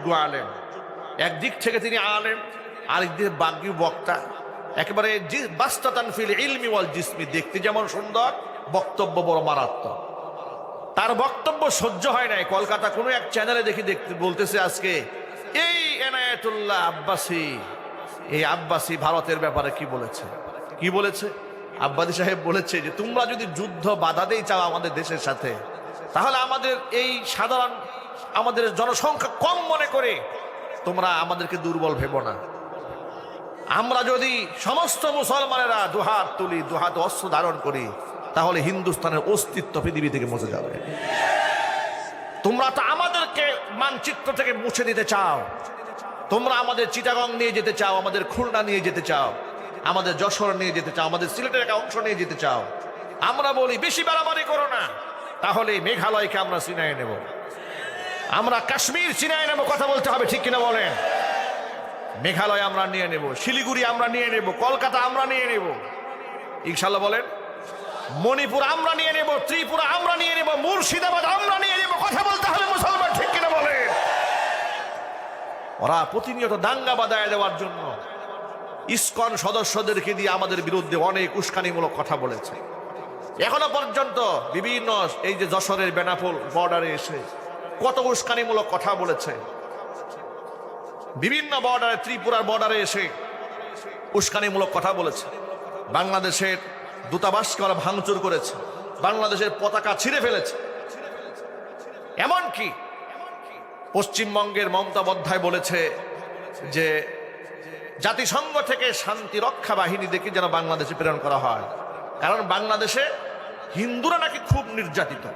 যোগ্য আলেম। একদিক থেকে তিনি আলেম, আরেক দিকে বাগ্যু বক্তা। একেবারে জি- বাস্তাতান ফিল ইলমি ওয়াল জিসমি। দেখতে যেমন সুন্দর, বক্তব্য বড় মারাত্মক। তার বক্তব্য সহ্য হয় নাই। কলকাতা কোনো এক চ্যানেলে দেখি দেখতে বলতেছে আজকে, এই এনায়েতুল্লাহ আব্বাসী, এই আব্বাসী ভারতের ব্যাপারে কি বলেছে? কি বলেছে? আব্বাসী সাহেব বলেছে যে, তোমরা যদি যুদ্ধ বাধাতেই চাও আমাদের দেশের সাথে, তাহলে আমাদের এই সাধারণ আমাদের জনসংখ্যা কম মনে করে, তোমরা আমাদেরকে দুর্বল ভেবো না। আমরা যদি সমস্ত মুসলমানেরা দুহাত তুলি, দুহাত অস্ত্র ধারণ করি, তাহলে হিন্দুস্তানের অস্তিত্ব পৃথিবী থেকে মুছে যাবে। তোমরা তো আমাদেরকে মানচিত্র থেকে মুছে দিতে চাও। তোমরা আমাদের চিটাগং নিয়ে যেতে চাও, আমাদের খুলনা নিয়ে যেতে চাও, আমাদের যশোর নিয়ে যেতে চাও, আমাদের সিলেটের একটা অংশ নিয়ে যেতে চাও। আমরা বলি, বেশি বাড়াবাড়ি করো না তাহলে মেঘালয়কে আমরা চিনাই নেব। আমরা কাশ্মীর চিনাই নেব কথা বলতে হবে, ঠিক কিনা বলেন? মেঘালয় আমরা নিয়ে নেব, শিলিগুড়ি আমরা নিয়ে নেব, কলকাতা আমরা নিয়ে নেব। ইনশাল্লাহ বলেন? মণিপুর আমরা নিয়ে নেব, ত্রিপুরা আমরা নিয়ে নেব, মুর্শিদাবাদ আমরা নিয়ে নেব, কথা বলতে হবে মুসলমান, ঠিক কিনা বলেন? ওরা প্রতিনিয়ত দাঙ্গা বাদায় দেওয়ার জন্য ইস্কন সদস্যদেরকে দিয়ে আমাদের বিরুদ্ধে অনেক উস্কানিমূলক কথা বলেছে। এখনও পর্যন্ত বিভিন্ন, এই যে যশোরের বেনাপোল বর্ডারে এসে কত উস্কানিমূলক কথা বলেছে। বিভিন্ন বর্ডারে, ত্রিপুরার বর্ডারে এসে উস্কানিমূলক কথা বলেছে। বাংলাদেশের দূতাবাসকে ওরা ভাঙচুর করেছে। বাংলাদেশের পতাকা ছিঁড়ে ফেলেছে। এমনকি পশ্চিমবঙ্গের মমতা বন্দ্যোপাধ্যায় বলেছে যে, জাতিসংঘ থেকে শান্তি রক্ষা বাহিনী দেখে যেন বাংলাদেশে প্রেরণ করা হয়। কারণ বাংলাদেশে হিন্দুরা নাকি খুব নির্যাতিত।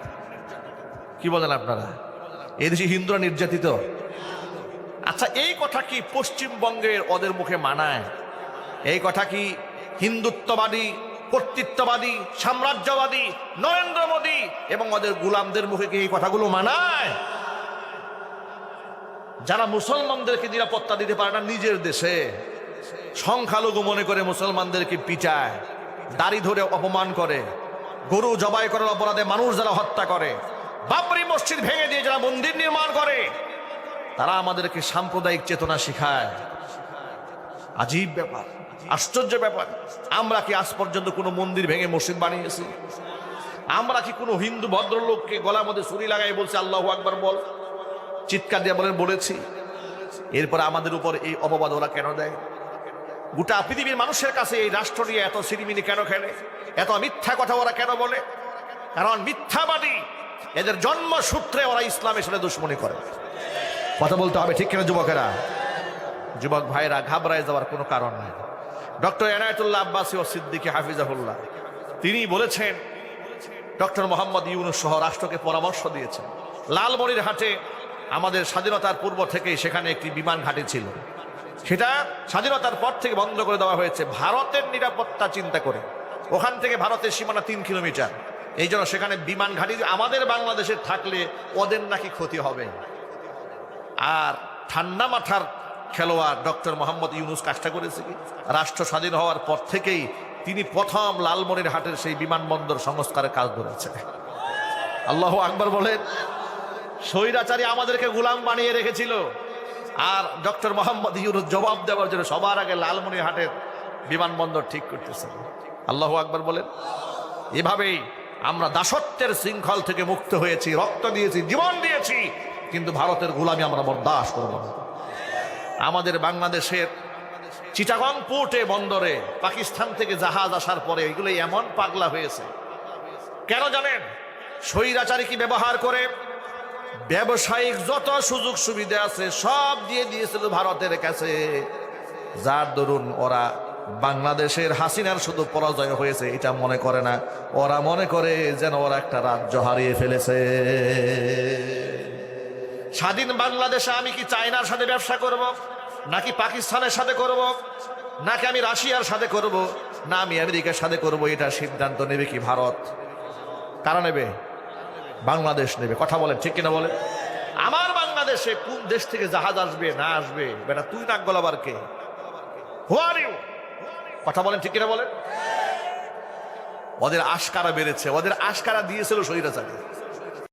কি বলেন আপনারা? এদেশে হিন্দুরা নির্যাতিত। আচ্ছা এই কথা কি পশ্চিমবঙ্গের ওদের মুখে মানায়? এই কথা কি হিন্দুত্ববাদী, কর্তৃত্ববাদী, সাম্রাজ্যবাদী, নরেন্দ্র মোদী এবং ওদের গুলামদের মুখে কি এই কথাগুলো মানায়? যারা মুসলমানদেরকে নিরাপত্তা দিতে পারে না নিজের দেশে, সংখ্যালঘু মনে করে মুসলমানদেরকে পিটায়, দাড়ি ধরে অপমান করে, গরু জবাই করার অপরাধে মানুষ যারা হত্যা করে বাবরি মসজিদ ভেঙে দিয়ে যারা মন্দির নির্মাণ করে, তারা আমাদেরকে সাম্প্রদায়িক চেতনা শিখায়। আজীব ব্যাপার, আশ্চর্য ব্যাপার। আমরা কি আজ পর্যন্ত কোনো মন্দির ভেঙে মসজিদ বানিয়েছি? আমরা কি কোনো হিন্দু ভদ্রলোককে গলার মধ্যে ছুরি লাগাই বলছে, আল্লাহ আকবার, বল। চিৎকার দিয়ে বলেন, বলেছি। এরপর আমাদের উপর এই অপবাদ ওরা কেন দেয়? গোটা পৃথিবীর মানুষের কাছে এই রাষ্ট্র নিয়ে এত সিরিমিনি কেন খেলে? এত মিথ্যা কথা ওরা কেন বলে? কারণ মিথ্যাবাদী এদের জন্মসূত্রে ওরা ইসলামের সাথে দুশ্মনী করে। কথা বলতে হবে, ঠিক কিনা যুবকেরা? যুবক ভাইরা, ঘাবড়ায় যাওয়ার কোনো কারণ নেই। ডক্টর এনায়তুল্লাহ আব্বাসী ও সিদ্দিকী হাফিজাহুল্লাহ, তিনি বলেছেন, ডক্টর মোহাম্মদ ইউনুস সহ রাষ্ট্রকে পরামর্শ দিয়েছেন লালমনির হাটে আমাদের স্বাধীনতার পূর্ব থেকেই সেখানে একটি বিমান ঘাঁটি ছিল। সেটা স্বাধীনতার পর থেকে বন্ধ করে দেওয়া হয়েছে, ভারতের নিরাপত্তা চিন্তা করে। ওখান থেকে ভারতের সীমানা তিন কিলোমিটার। এই জন্য সেখানে বিমান ঘাঁটি আমাদের বাংলাদেশে থাকলে ওদের নাকি ক্ষতি হবে। আর ঠান্ডা মাথার খেলোয়াড় ডক্টর মোহাম্মদ ইউনুস কাজটা করেছে কি? রাষ্ট্র স্বাধীন হওয়ার পর থেকেই তিনি প্রথম লালমনির হাটের সেই বিমানবন্দর সংস্কারের কাজ ধরেছে। আল্লাহ আকবর বলেন, স্বৈরাচারী আমাদেরকে গোলাম বানিয়ে রেখেছিল। আর ডক্টর মোহাম্মদ ইউনুস জবাব দেওয়ার জন্য সবার আগে লালমনির হাটের বিমানবন্দর ঠিক করতেছে। আল্লাহ আকবর বলেন, এভাবেই আমরা দাসত্বের শৃঙ্খল থেকে মুক্ত হয়েছি, রক্ত দিয়েছি, জীবন দিয়েছি, কিন্তু ভারতের গোলামি আমরা বরদাস্ত করব না। আমাদের বাংলাদেশের চিটাগং পোর্টে বন্দরে পাকিস্তান থেকে জাহাজ আসার পরে এগুলো এমন পাগলা হয়েছে। কেন জানেন? স্বৈরাচারী কি ব্যবহার করে? ব্যবসায়িক যত সুযোগ সুবিধা আছে সব দিয়ে দিয়েছিল ভারতের কাছে। যার দরুন ওরা বাংলাদেশের হাসিনার শুধু পরাজয় হয়েছে, এটা মনে করে না। ওরা মনে করে যেন ওরা একটা রাজ্য হারিয়ে ফেলেছে। স্বাধীন বাংলাদেশে আমি কি চায়নার সাথে ব্যবসা করব? নাকি পাকিস্তানের সাথে করব? নাকি আমি রাশিয়ার সাথে করব? না, আমি আমেরিকার সাথে করব, এটা সিদ্ধান্ত নেবে কি ভারত? কারা নেবে? বাংলাদেশ নেবে। কথা বলেন, ঠিক কিনা বলে আমার বাংলাদেশে কোন দেশ থেকে জাহাজ আসবে, না আসবে? বেটা, তুই নাক গলাবার কে? হু আর ইউ কথা বলেন ঠিক কিনা বলেন? ওদের আশকারা বেড়েছে ওদের আশকারা দিয়েছিল স্বৈরাচারী